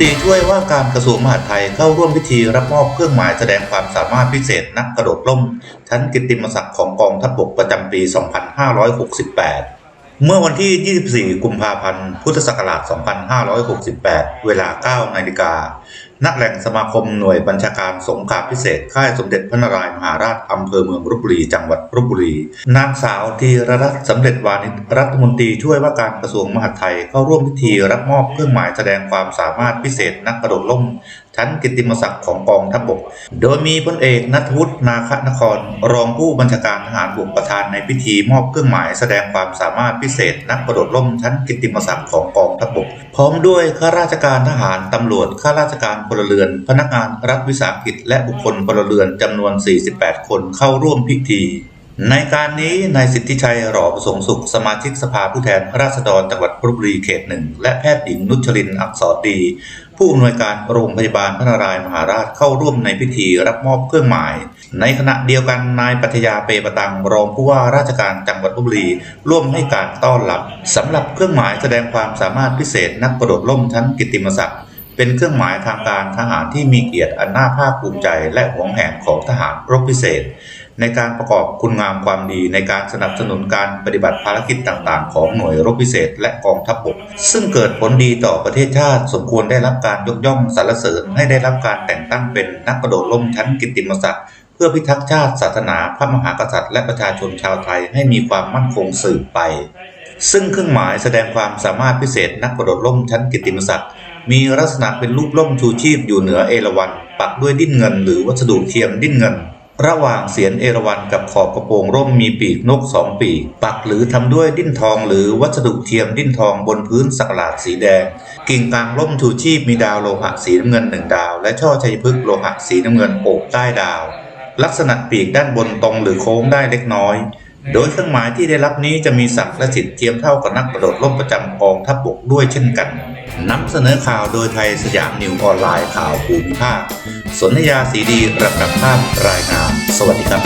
ตรีช่วยว่าการกระทรวงมหาดไทยเข้าร่วมพิธีรับมอบเครื่องหมายแสดงความสามารถพิเศษนักกระโดดร่ม ชั้นกิตติมศักดิ์ของกองทัพบกประจำปี 2568 เมื่อวันที่ 24 กุมภาพันธ์ พุทธศักราช 2568 เวลา 9 นาฬิกา ณแหล่งสมาคมหน่วยบัญชาการสงครามพิเศษ ค่ายสมเด็จพระนารายณ์มหาราชอำเภอเมืองรุบุรี จังหวัดรุบุรี นางสาวธีรรัตน์สำเร็จวานิชรัฐมนตรีช่วยว่าการกระทรวงมหาดไทยเข้าร่วมพิธีรับมอบเครื่องหมายแสดงความสามารถพิเศษนักกระโดดร่ม ชั้นกิติมศักดิ์ของกองทัพบก โดยมีพลเอกนัทวุฒินาคนคร รองผู้บัญชาการทหารบกประธานในพิธีมอบเครื่องหมายแสดงความสามารถพิเศษ นักกระโดดร่มชั้นกิตติมศักดิ์ของกองทัพบก พร้อมด้วยข้าราชการทหารตำรวจข้าราชการพลเรือน พนักงานรัฐวิสาหกิจ และบุคคลพลเรือนจำนวน 48 คนเข้าร่วมพิธี ในการนี้นายสิทธิชัยหล่อประสงค์สุขสมาชิกสภาผู้แทนราษฎรจังหวัดลบบุรีเขตหนึ่งและแพทย์หญิงนุชลินอักษรดี ผู้อำนวยการโรงพยาบาลพระนารายมหาราชเข้าร่วมในพิธีรับมอบเครื่องหมาย ในขณะเดียวกันนายปัทยาเปประตังรองผู้ว่าราชการจังหวัดลบบุรีร่วมให้การต้อนรับสำหรับเครื่องหมายแสดงความสามารถพิเศษนักกระโดดร่มชั้นกิตติมศักดิ์เป็นเครื่องหมายทางการทหารที่มีเกียรติอันน่าภาคภูมิใจและหวงแหนของทหารรบพิเศษ ในการประกอบคุณงามความดีในการสนับสนุนการปฏิบัติภารกิจต่างๆ ของหน่วยรบพิเศษและกองทัพบก ซึ่งเกิดผลดีต่อประเทศชาติสมควรได้รับการยกย่องสรรเสริญให้ได้รับการแต่งตั้งเป็นนักกระโดดร่มชั้นกิตติมศักดิ์เพื่อพิทักษ์ชาติศาสนาพระมหากษัตริย์และประชาชนชาวไทยให้มีความมั่นคงสืบไป ซึ่งเครื่องหมายแสดงความสามารถพิเศษนักกระโดดร่มชั้นกิตติมศักดิ์มีลักษณะเป็นรูปร่มชูชีพอยู่เหนือเอราวัณปักด้วยดิ้นเงิน หรือวัสดุเทียมดิ้นเงิน ระหว่างเสียนเอราวัณกับขอบกระโปรงร่มมีปีกนกสองปีก ปักหรือทำด้วยดิ้นทองหรือวัสดุเทียมดิ้นทองบนพื้นสักหลาดสีแดง กิ่งกลางร่มชูชีพมีดาวโลหะสีน้ำเงินหนึ่งดาว และช่อชัยพฤกษ์โลหะสีน้ำเงินโอบใต้ดาว ลักษณะปีกด้านบนตรงหรือโค้งได้เล็กน้อย โดยเครื่องหมายที่ได้รับนี้จะมีศักดิ์และสิทธิ์เทียมเท่ากับนักกระโดดร่มประจำกองทัพบกด้วยเช่นกันนำเสนอข่าวโดยไทยสยามนิวออนไลน์ข่าวภูมิภาคสนธยาสีดีระดับภาพรายงาน สวัสดีครับ